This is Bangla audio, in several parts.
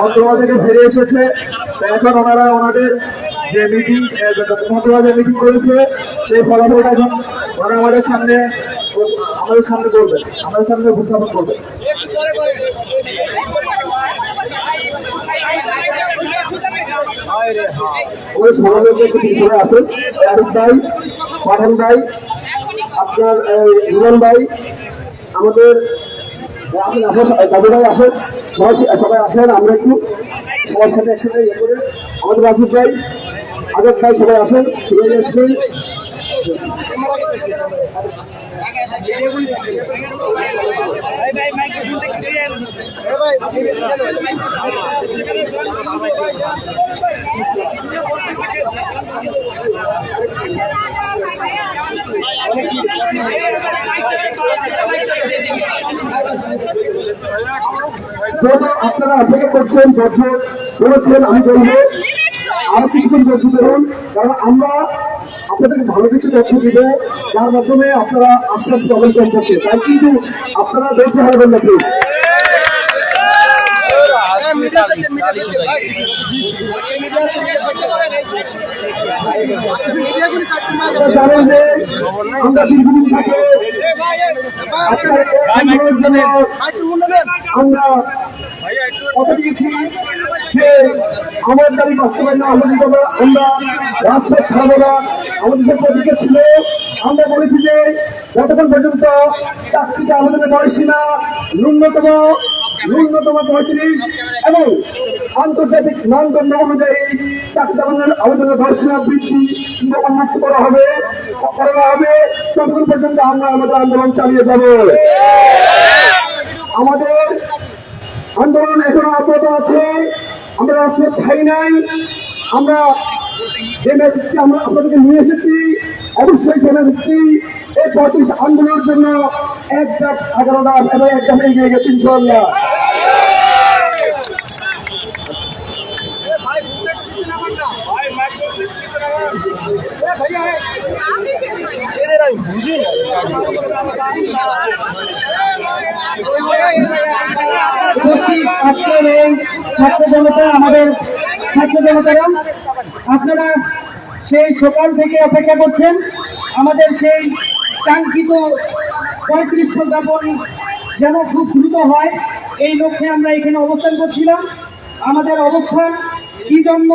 মন্ত্রণালয় থেকে ফিরে এসেছে। এখন ওনারা ওনাদের যে মিটিং মন্ত্রণালয় মিটিং করেছে, সেই ফলাফলটা এখন ওনারা আমাদের সামনে আমাদের সামনে করবেন আমাদের সামনে উপস্থাপন করবেন ওই সমাজের একটু পিছনে আসেন। আরিফ ভাই পাঠান ভাই, আপনার ভাই, আমাদের আসেন আসেন দাদু ভাই আসেন, সবাই আসেন, আমরা একটু সবার সাথে একসাথে ইয়ে করে আমাদের রাজীব ভাই, আজাদ ভাই সবাই আসেন, সবাই আসবেন যত আপনারা অপেক্ষা করছেন, ধৈর্য বলেছেন আমি বলব আরও কিছুক্ষণ ধৈর্য ধরুন, কারণ আমরা আপনাদেরকে ভালো কিছু তথ্য দিব, যার মাধ্যমে আপনারা আশ্বাস পাবেন সম্পর্কে তাই কিন্তু আপনারা ধৈর্য হারবেন না প্লিজ আপনারা আমরা দিয়েছি সে আমার না আমাদের বলেছি যে যতক্ষণ পর্যন্ত চাকরিতে আবেদনের বয়সীমা ন্যূনতম ন্যূনতম পঁয়ত্রিশ এবং আন্তর্জাতিক মানদণ্ড অনুযায়ী চাকরিতে আবেদনের আবেদনের বয়সীমা বৃদ্ধি উন্মুক্ত করা হবে করা হবে। ততক্ষণ পর্যন্ত আমরা আমাদের আন্দোলন চালিয়ে যাব। আমাদের আন্দোলন এখনও অব্যাহত আছে। আমরা আসলে ছাই নাই। আমরা যে মেসেজটি আমরা আপনাদেরকে নিয়ে এসেছি অবশ্যই সে মেসেজটি এই পঁয়ত্রিশ আন্দোলনের জন্য এক ধাপ এগারো ধাপ এবং এক ধাপ এগিয়ে গেছে ইনশাল্লাহ আপনি শেষ ছাত্র জনতা, আমাদের ছাত্র আপনারা সেই সকাল থেকে অপেক্ষা করছেন। আমাদের সেই কাঙ্ক্ষিত পঁয়ত্রিশ প্রজ্ঞাপন যেন খুব দ্রুত হয়, এই লক্ষ্যে আমরা এখানে অবস্থান করছিলাম। আমাদের অবস্থান কি জন্য?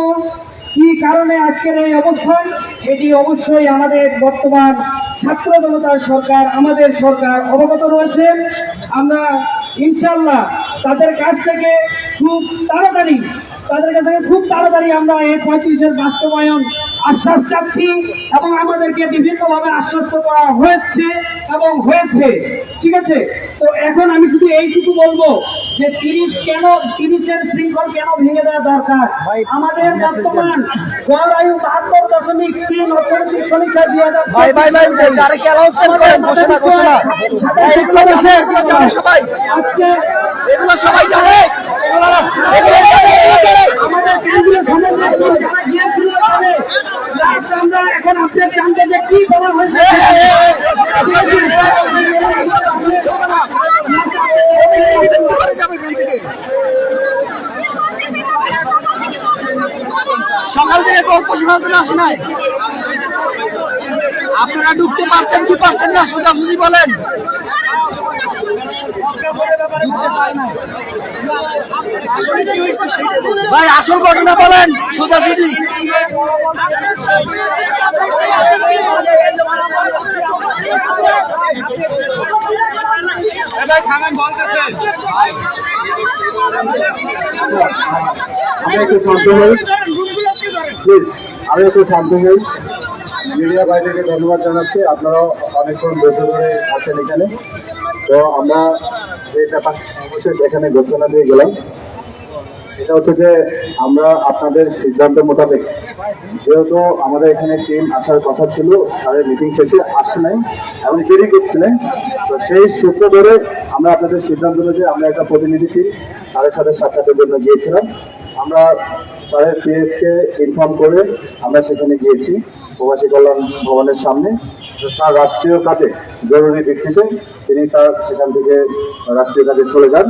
কি কারণে আজকের এই অবস্থান? এটি অবশ্যই আমাদের বর্তমান ছাত্র জনতার সরকার, আমাদের সরকার অবগত রয়েছে। আমরা ইনশাল্লাহ তাদের কাছ থেকে খুব তাড়াতাড়ি, তাদের কাছ থেকে খুব তাড়াতাড়ি আমরা এই পঁয়ত্রিশের বাস্তবায়ন আশ্বাস চাচ্ছি এবং আমাদেরকে বিভিন্নভাবে আশ্বস্ত করা হয়েছে এবং হয়েছে। ঠিক আছে? তো এখন আমি শুধু এইটুকু বলব যে তিরিশ কেন তিরিশের শৃঙ্খল কেন ভেঙে দেওয়া দরকার? আমাদের বর্তমান গড় আয়ু বাহাত্তর দশমিক তিন অর্থনৈতিক সমীক্ষা দুই হাজার আজকে এগুলো সবাই জানে। আমাদের কেন্দ্রীয় সমন্বয় যারা গিয়েছিল আমরা এখন আপডেট জানতে যে কি বলা হয়েছে। চলে যাবে এখান থেকে সকাল থেকে গল্প শোনার জন্য আসে নাই। আপনারা ঢুকতে পারছেন কি পারছেন না সোজাসুজি বলেন। ঢুকতে পারে নাই। ভাই আসল ঘটনা বলেন সোজাসুজি আমি একটু শান্ত হই। প্লিজ আমি একটু শান্ত হই। মিডিয়া বাইরেকে ধন্যবাদ জানাচ্ছি। আপনারাও অনেকক্ষণ ধৈর্য ধরে আছেন এখানে। তো আমরা এই ব্যাপার সর্বশেষ এখানে ঘোষণা দিয়ে গেলাম। সেটা হচ্ছে যে আমরা আপনাদের সিদ্ধান্ত মোতাবেক, যেহেতু আমাদের এখানে টিম আসার কথা ছিল স্যারের মিটিং শেষে আসে নাই এবং দেরি করছিলেন। তো সেই সূত্র ধরে আমরা আপনাদের সিদ্ধান্ত অনুযায়ী আমরা একটা প্রতিনিধি টিম স্যারের সাথে সাক্ষাতের জন্য গিয়েছিলাম। আমরা স্যারের পিএসকে ইনফর্ম করে আমরা সেখানে গিয়েছি, প্রবাসী কল্যাণ ভবনের সামনে। স্যার রাষ্ট্রীয় কাজে জরুরি ভিত্তিতে তিনি তার সেখান থেকে রাষ্ট্রীয় কাজে চলে যান।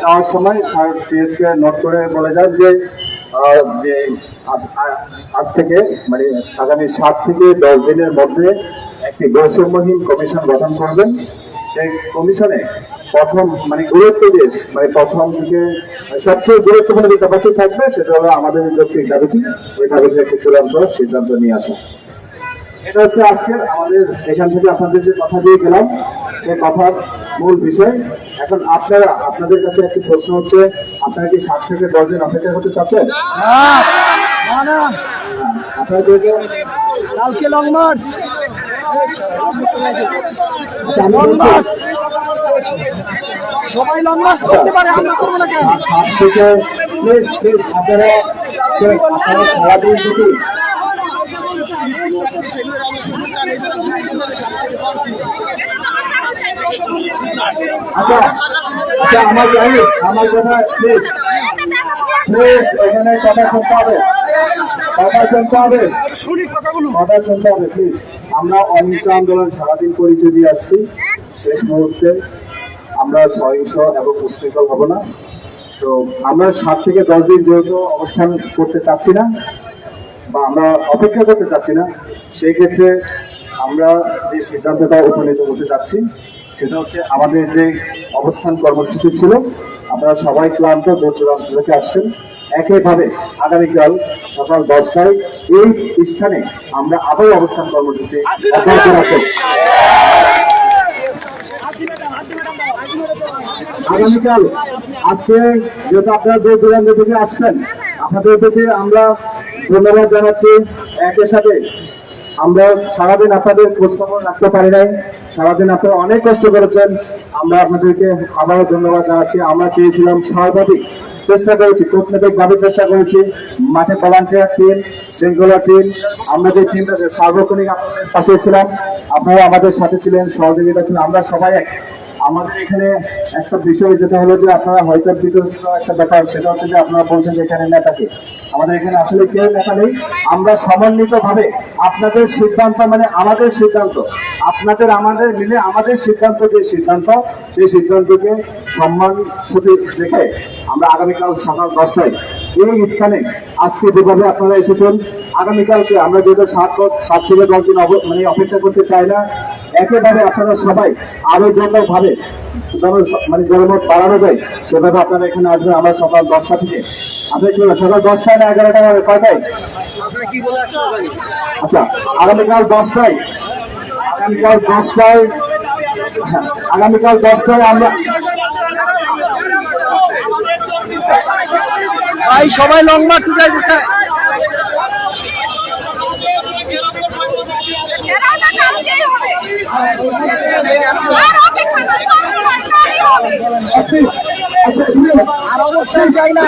যাওয়ার সময় স্যার টিএসকে নোট করে বলে যান যে আজ- থেকে মানে আগামী সাত থেকে দশ দিনের মধ্যে একটি বৈষম্যহীন কমিশন গঠন করবেন। সেই কমিশনে প্রথম মানে গুরুত্ব দেশ মানে প্রথম থেকে সবচেয়ে গুরুত্বপূর্ণ যে ব্যাপারটি থাকবে, সেটা হলো আমাদের যৌক্তিক দাবিটি, ওই দাবিটি একটি চূড়ান্ত সিদ্ধান্ত নিয়ে আসা। এটা হচ্ছে আজকের আমাদের, এখান থেকে আপনাদের যে কথা দিয়ে গেলাম। সেই কথার মূল বিষয়। এখন আপনারা আপনাদের কাছে একটি প্রশ্ন হচ্ছে আপনারা কি সাত থেকে দশ দিন অপেক্ষা করতে চাচ্ছেন? কেউ কালকে লং মার্চ সবাই লং মার্চ করতে পারে আমরা করব না কেন? আপনারা সারাদিন আচ্ছা আমার জানি, আমার কথা প্লিজ এখানে কথা শুনতে হবে। কথা শুনতে হবে। কথা শুনতে হবে প্লিজ আমরা অহিংস আন্দোলন সারাদিন পরিচয় দিয়ে আসছি। শেষ মুহূর্তে আমরা সহিংস এবং উশৃঙ্খল হব না। তো আমরা সাত থেকে দশ দিন যেহেতু অবস্থান করতে চাচ্ছি না বা আমরা অপেক্ষা করতে চাচ্ছি না সেই ক্ষেত্রে আমরা যে সিদ্ধান্তটা উপনীত হতে যাচ্ছি সেটা হচ্ছে আমাদের যে অবস্থান কর্মসূচি ছিল আপনারা সবাই ক্লান্ত দূর দূরান্ত থেকে আসছেন। একইভাবে আগামীকাল সকাল দশটায় এই স্থানে আমরা আবার অবস্থান কর্মসূচি আগামীকাল আজকে যেহেতু আপনারা দূর দূরান্ত থেকে আসছেন আপনাদের প্রতি আমরা ধন্যবাদ জানাচ্ছি। একই সাথে আমরা সারাদিন আপনাদের খোঁজখবর রাখতে পারি নাই। সারাদিন আপনারা অনেক কষ্ট করেছেন। আমরা আপনাদেরকে আবারও ধন্যবাদ জানাচ্ছি। আমরা চেয়েছিলাম সর্বাধিক চেষ্টা করেছি, কূটনৈতিক ভাবে চেষ্টা করেছি। মাঠে ভলান্টিয়ার টিম, শৃঙ্খলা টিম, আমরা যে টিমটা সার্বক্ষণিক আপনাদের পাশে ছিলাম, আপনারা আমাদের সাথে ছিলেন, সহযোগিতা ছিলেন, আমরা সবাই এক। আমাদের এখানে একটা বিষয় যেটা হলো যে আপনারা হয়তো বিতর্কিত একটা ব্যাপার, সেটা হচ্ছে যে আপনারা বলছেন যে এখানে নেতাকে। আমাদের এখানে আসলে কেউ নেতা নেই। আমরা সমন্বিত ভাবে আপনাদের সিদ্ধান্ত মানে আমাদের সিদ্ধান্ত, আপনাদের, আমাদের মিলে আমাদের সিদ্ধান্ত, যে সিদ্ধান্ত, সেই সিদ্ধান্তকে সম্মান সাথে রেখে আমরা আগামীকাল সকাল দশটায় এই স্থানে আজকে যেভাবে আপনারা এসেছেন আগামীকালকে আমরা যেহেতু সাত সাত থেকে দশ দিন অব- মানে অপেক্ষা করতে চাই না একেবারে আপনারা সবাই আবেদনমূলক ভাবে মানে জনমত বাড়ানো যায় সেভাবে আপনারা এখানে আসবেন আমরা সকাল দশটা থেকে। আপনি কি সকাল দশটায় না এগারোটা কয়টায়? আচ্ছা আগামীকাল দশটায় আগামীকাল দশটায় হ্যাঁ, আগামীকাল দশটায় আমরা ভাই সবাই লং মার্চে যাই কোথায়? আর অবস্থান চাই না।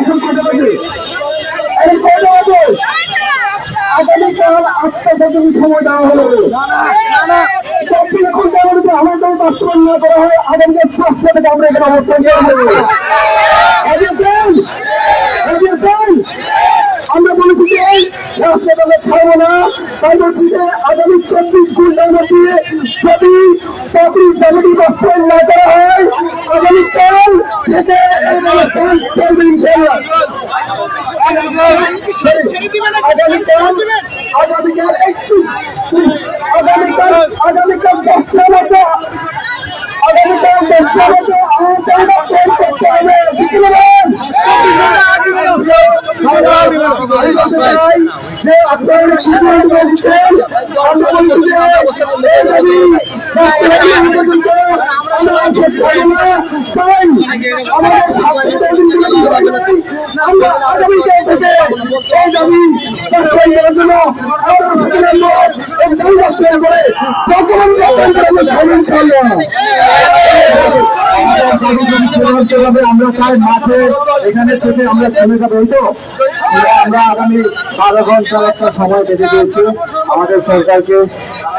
এখন কটা বাজে এখন বাজে আগামীকাল আটটা পর্যন্ত সময় দেওয়া হলো। না না মধ্যে আমাদের বাস্তবায়ন না করা হয় থেকে আমরা এখানে অবস্থান আমরা বলেছি যে ছাড়বো না। তাই বলছি যে আগামী চব্বিশ ঘণ্টার মধ্যে যদি বাস্তবায়ন না করা হয় আগামীকাল থেকে চলবে ইনশাল্লাহ আগামীকাল আগামীকাল আগামীকাল মতো আগামীকাল দশটা মতো আমাদের ফোন করতে হবে ঠিক বলেন যে আপনারা সিদ্ধান্ত নিচ্ছেন আমরা আগামীকাল থেকে এই দাবি বাস্তবায়ন করার জন্য আমরা করে বর্তমান বাস্তবায়ন ইনশাআল্লাহ আমরা চাই মাঠে এখানে থেকে আমরা থেমে যাব এই তো? আমরা আগামী বারো ঘণ্টার একটা সময় বেঁধে দিয়েছি। আমাদের সরকারকে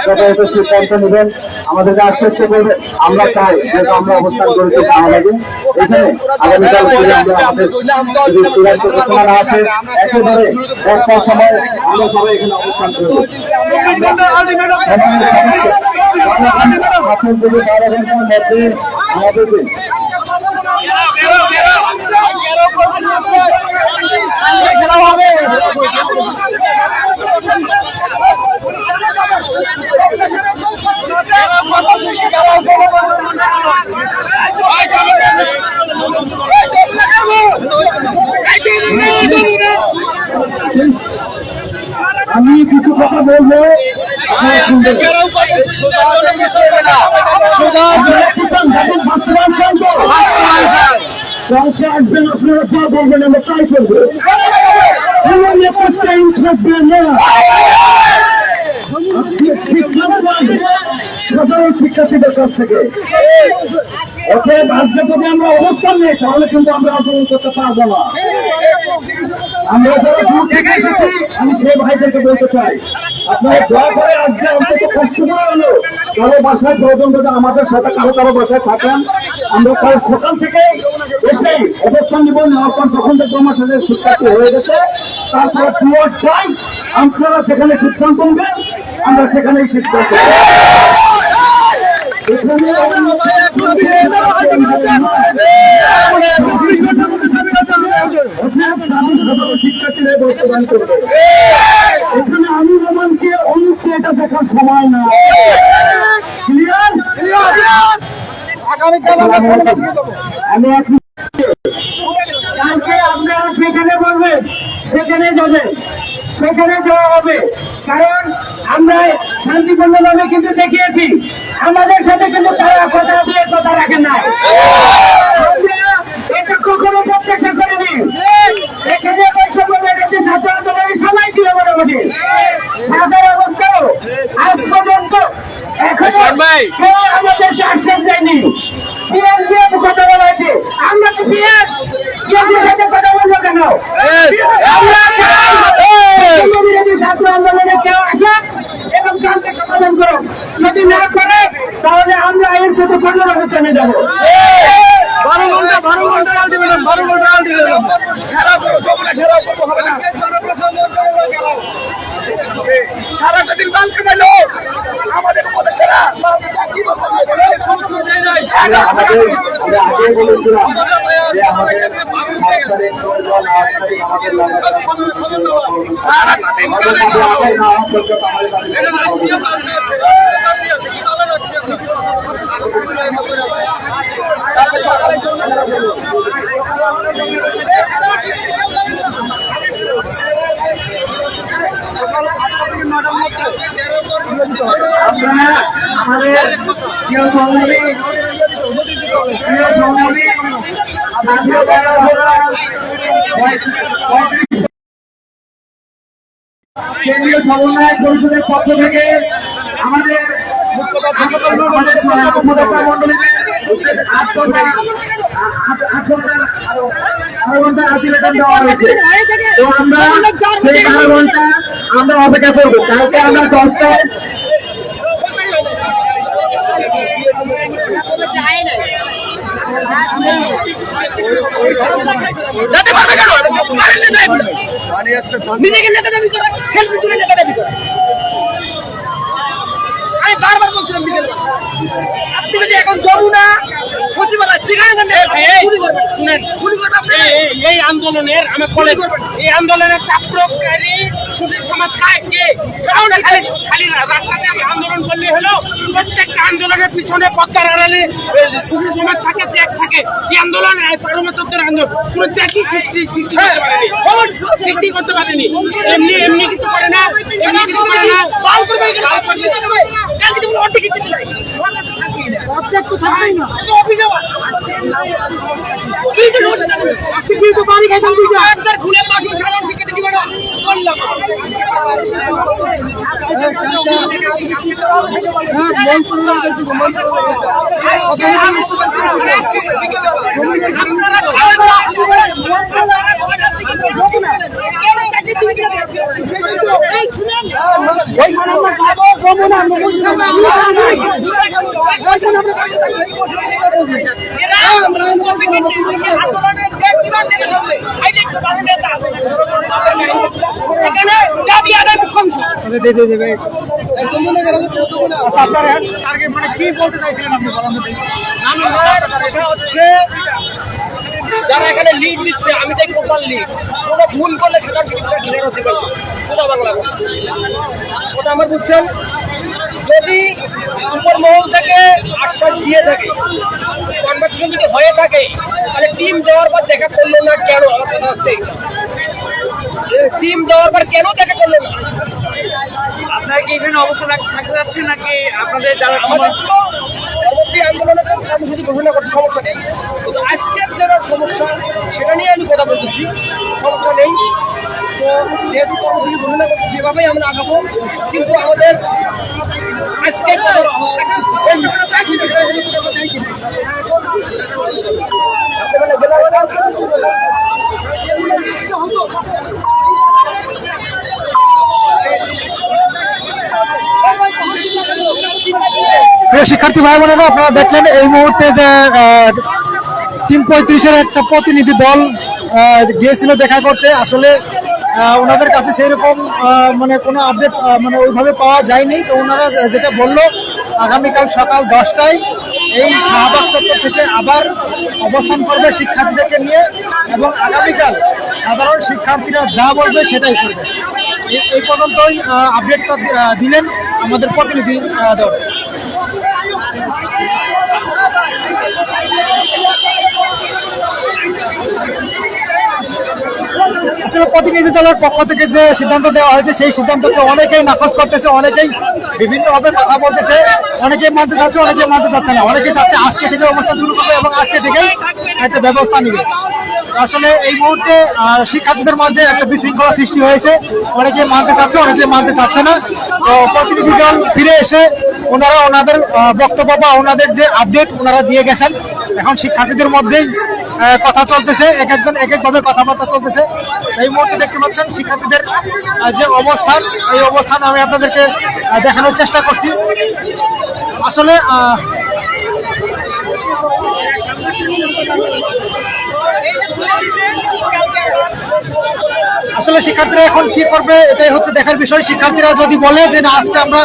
যথাযথ সিদ্ধান্ত নেবেন। আমাদেরকে আশ্বস্ত করবে আমরা চাই যেহেতু আমরা অবস্থান করেছি শাহবাগে এখানে আগামীকাল আমরা আমাদের যদি চূড়ান্ত ঘোষণা আসে একেবারে দশটার সময় আমরা সবাই এখানে অবস্থান করব। বারো ঘণ্টার মধ্যে আমাদেরকে আমি কিছু কথা বলব। আসবেন আপনারা যা বলবেন আমরা তাই করব। সাধারণ শিক্ষার্থীদের কাছ থেকে। অতএব আজকে যদি আমরা অবস্থান নেই তাহলে কিন্তু আমরা আন্দোলন করতে পারব না। আমরা যারা দূর থেকে এসেছি আমি সেই ভাইদেরকে বলতে চাই আপনারা দয়া আজকে অন্তত কষ্ট করে হলো কারও বাসায় প্রয়োজন যদি আমাদের সাথে কারও কারও বাসায় থাকেন, আমরা কাল সকাল থেকে এসেই অবস্থান নিব। নেওয়ার পর যখন দেখব আমার সাথে শিক্ষার্থী হয়ে গেছে। তারপরে টুয়ার্ড টাইম আপনারা যেখানে সিদ্ধান্ত নেবেন আমরা সেখানেই নেব। এখানে আমি রোমানকে এটা দেখার সময় না আমি কালকে আপনারা সেখানে বলবেন সেখানে যাবেন সেখানে যাওয়া হবে কারণ আমরা শান্তিপূর্ণভাবে কিন্তু দেখিয়েছি। আমাদের সাথে কিন্তু তারা কথা রাখেন নাই আমরা এটা কখনো প্রত্যাশা করিনি এখানে বৈষম্য বেড়েছে ছাত্র আন্দোলনের সবাই ছিল মোটামুটি সাধারণ অবস্থাও আজ পর্যন্ত এখনও কেউ আমাদেরকে আশ্বাস দেয়নি পিএস দিয়ে কথা বলা হয়েছে আমরা তো পিএস পিএসের সাথে কথা বলব কেন আমরা চাই বৈষম্য বিরোধী ছাত্র আন্দোলনে কেউ আসে এবং কালকে সমাধান করুন যদি না করে তাহলে আমরা এর সাথে কঠোর অবস্থানে যাব বারো ঘণ্টা বারো ঘণ্টা আলটিমেটাম বারো ঘণ্টা আলটিমেটাম সারাটা দিন মাল কামাইলো আমাদের উপদেষ্টারা আমরা আমাদের আমরা আগে প্রিয় সংগ্রামী প্রিয় সংগ্রামী জাতীয় দলরা পঁয়ত্রিশ কেন্দ্রীয় সমন্বয় পরিষদের পক্ষ থেকে আমাদের আমরা অপেক্ষা করব। কালকে আমরা দশটায় যেতে পারবে কেন? নিজেকে নেতা দাবি করে সেলফি তুলে নেতা দাবি করে। আমি বারবার বলছিলাম বিকেলে আপনি যদি এখন যমুনা সচিবালয় যেখানে যান গুলি করবেন। শুনেন। গুলি করবেন এই আন্দোলনের আমি বলে এই আন্দোলনের চাপকারী সুশীল সমাজ খায় কে? খালি রাস্তাতে আমি আন্দোলন করলে হলো প্রত্যেকটা আন্দোলনের পিছনে পদ্মার আড়ালে সুশীল সমাজ থাকে ত্যাগ থাকে। এই আন্দোলন পারমাত্রের আন্দোলন। কোন ত্যাগই সৃষ্টি সৃষ্টি করতে পারেনি। সৃষ্টি করতে পারেনি। এমনি এমনি কিছু করে না এমনি কিছু করে না। কালকে তুমি অর্ধেক দিতে নাই অর্ধেক তো থাকবেই না। অফিসে কি যে আজকে কিন্তু বাড়ি খাইতাম তুই একবার খুলে এই শুনেন আদায় মুখ্যমন্ত্রী আচ্ছা আপনার মানে কি বলতে চাইছিলেন আপনি এটা হচ্ছে যারা এখানে লিড নিচ্ছে আমি তাই কোপাল লিড কোনো ভুল করলে সাধারণ শিক্ষকরা ঘিরে হতে পারবে সোজা বাংলা। ওটা আমার বুঝছেন? যদি উপর মহল থেকে আশ্বাস দিয়ে থাকে কনভারসেশন যদি হয়ে থাকে তাহলে টিম যাওয়ার পর দেখা করল না কেন? আমার কথা হচ্ছে টিম যাওয়ার পর কেন দেখা করল না? আপনারা কি এখানে অবস্থা রাখ- থাকতে যাচ্ছেন নাকি আপনাদের যারা আমাদের তো পরবর্তী আন্দোলনে তো কর্মসূচি ঘোষণা করতে সমস্যা নেই। কিন্তু যেটা সমস্যা, সেটা নিয়ে আমি কথা বলতেছি, সমস্যা নেই। তো যেহেতু কর্মসূচি ঘোষণা করতে সেভাবেই আমরা আগাবো। কিন্তু আমাদের আজকে শিক্ষার্থী ভাই বোনেরা আপনারা দেখলেন এই মুহূর্তে যে টিম পঁয়ত্রিশের একটা প্রতিনিধি দল গিয়েছিল দেখা করতে। আসলে ওনাদের কাছে সেই রকম মানে কোনো আপডেট মানে ওইভাবে পাওয়া যায়নি। তো ওনারা যেটা বলল, আগামীকাল সকাল দশটায় এই শাহবাগ চত্বর থেকে আবার অবস্থান করবে শিক্ষার্থীদেরকে নিয়ে এবং আগামীকাল সাধারণ শিক্ষার্থীরা যা বলবে সেটাই করবে। এই পর্যন্তই আপডেটটা দিলেন আমাদের প্রতিনিধি দল। আসলে প্রতিনিধি দলের পক্ষ থেকে যে সিদ্ধান্ত দেওয়া হয়েছে, সেই সিদ্ধান্তকে অনেকেই নাকচ করতেছে, অনেকেই বিভিন্নভাবে কথা বলতেছে, অনেকেই মানতে চাচ্ছে, অনেকেই মানতে চাচ্ছে না। অনেকেই চাচ্ছে আজকে থেকে অবস্থান শুরু করবে এবং আজকে থেকেই একটা ব্যবস্থা নিবে। আসলে এই মুহূর্তে শিক্ষার্থীদের মধ্যে একটা বিশৃঙ্খলা সৃষ্টি হয়েছে। অনেকে মানতে চাচ্ছে অনেকে মানতে চাচ্ছে না। তো প্রতিনিধি দল ফিরে এসে ওনারা ওনাদের বক্তব্য বা ওনাদের যে আপডেট ওনারা দিয়ে গেছেন। এখন শিক্ষার্থীদের মধ্যেই কথা চলতেছে, এক একজন এক একভাবে কথাবার্তা চলতেছে। এই মুহূর্তে দেখতে পাচ্ছেন শিক্ষার্থীদের যে অবস্থান, এই অবস্থান আমি আপনাদেরকে দেখানোর চেষ্টা করছি। আসলে আসলে শিক্ষার্থীরা এখন কি করবে, এটাই হচ্ছে দেখার বিষয়। শিক্ষার্থীরা যদি বলে যে, না, আজকে আমরা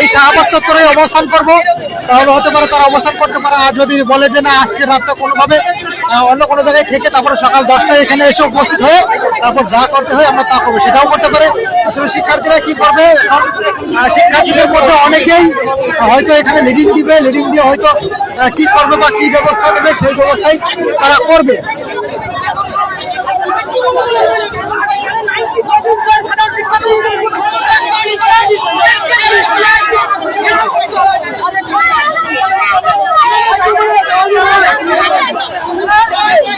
এই শাহবাগ চত্বরে অবস্থান করব তাহলে হতে পারে তারা অবস্থান করতে পারে। আর যদি বলে যে না, আজকে রাতটা কোনোভাবে অন্য কোনো জায়গায় থেকে তারপরে সকাল দশটায় এখানে এসে উপস্থিত হয়ে তারপর যা করতে হয় আমরা তা করব। সেটাও করতে পারে। আসলে শিক্ষার্থীরা কি করবে? এখন শিক্ষার্থীদের মধ্যে অনেকেই হয়তো এখানে লিডিং দিবে লিডিং দিয়ে হয়তো কি করবে বা কি ব্যবস্থা নেবে, সেই ব্যবস্থাই তারা করবে।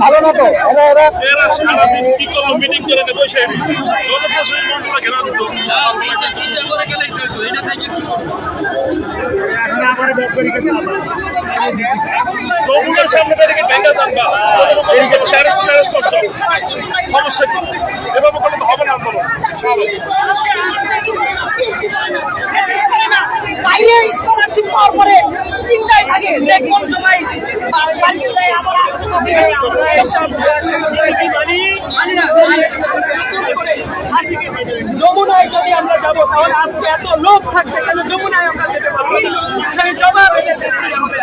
ভালো না তো এরা সারাদিন কি? করল মিটিং করে নেব বসে জনপ্রশাসন মন্ত্রণালয় ঘেরা দিত যমুনার সামনে থেকে ভেঙে জানবা ট্যারেস ট্যারেস সমস্যা এভাবে করলে তো হবে না আন্দোলন। স্বাভাবিক বাইরে স্কলারশিপ পাওয়ার পরে চিন্তায় থাকে যে কোন সময় বা- বাড়ি চলে যায়, আবার আসতে হবে। এসব যমুনায় যদি আমরা যাব তাহলে আজকে এত লোক থাকবে কেন যমুনায় আমরা যেতে পারব না? সেই জবাব এদের দিতে হবে।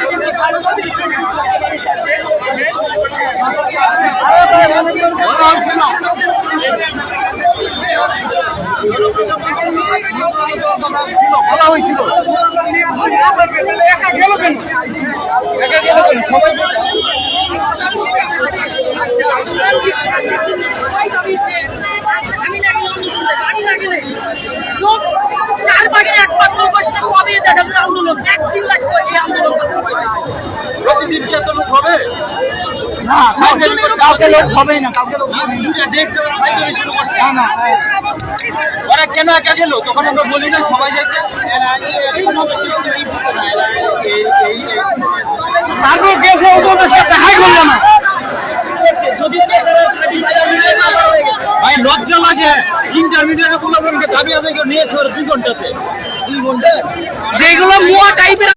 কিন্তু কারও যদি বলা হয়েছিল একা গেল কেন একা গেল কেন সবাই আমি না গেলে অন্য শুনতে, আমি না গেলে লোক চার ভাগের এক ভাগ লোক আসলে কবে দেখা যায় আন্দোলন একদিন লাগবে এই আন্দোলন করতে। প্রতিদিন কি এত লোক হবে না কাউকে কাউকে লোক হবেই না কাউকে লোক না। না ওরা কেন একা গেল তখন আমরা বলি না সবাই যেতে আগে গেছে ওদের সাথে দেখাই করল না। ভাই লজ্জা লাগে। ইন্টারমিডিয়েটগুলো দাবি আদায় করে নিয়েছে ওরা দুই ঘন্টাতে? দুই ঘণ্টা যেগুলো মুয়া টাইপের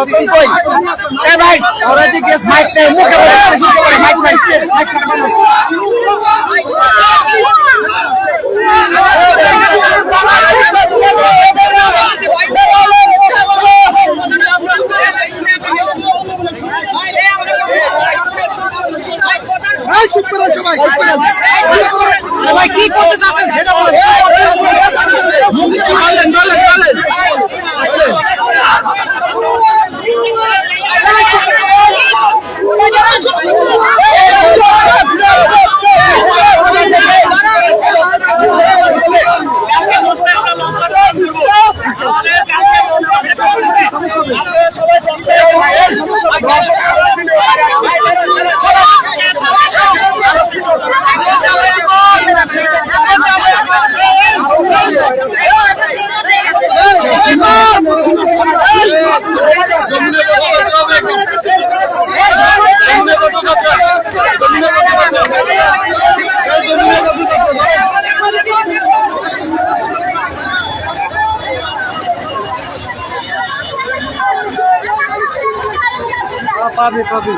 রতন কই? এ ভাই ওরা যে গেছে মাইকটা মুখে বলে শুরু করে মাইক সবাই ভাই কি করতে চাচ্ছেন সেটা বলেন। সবাই পাবে পাবে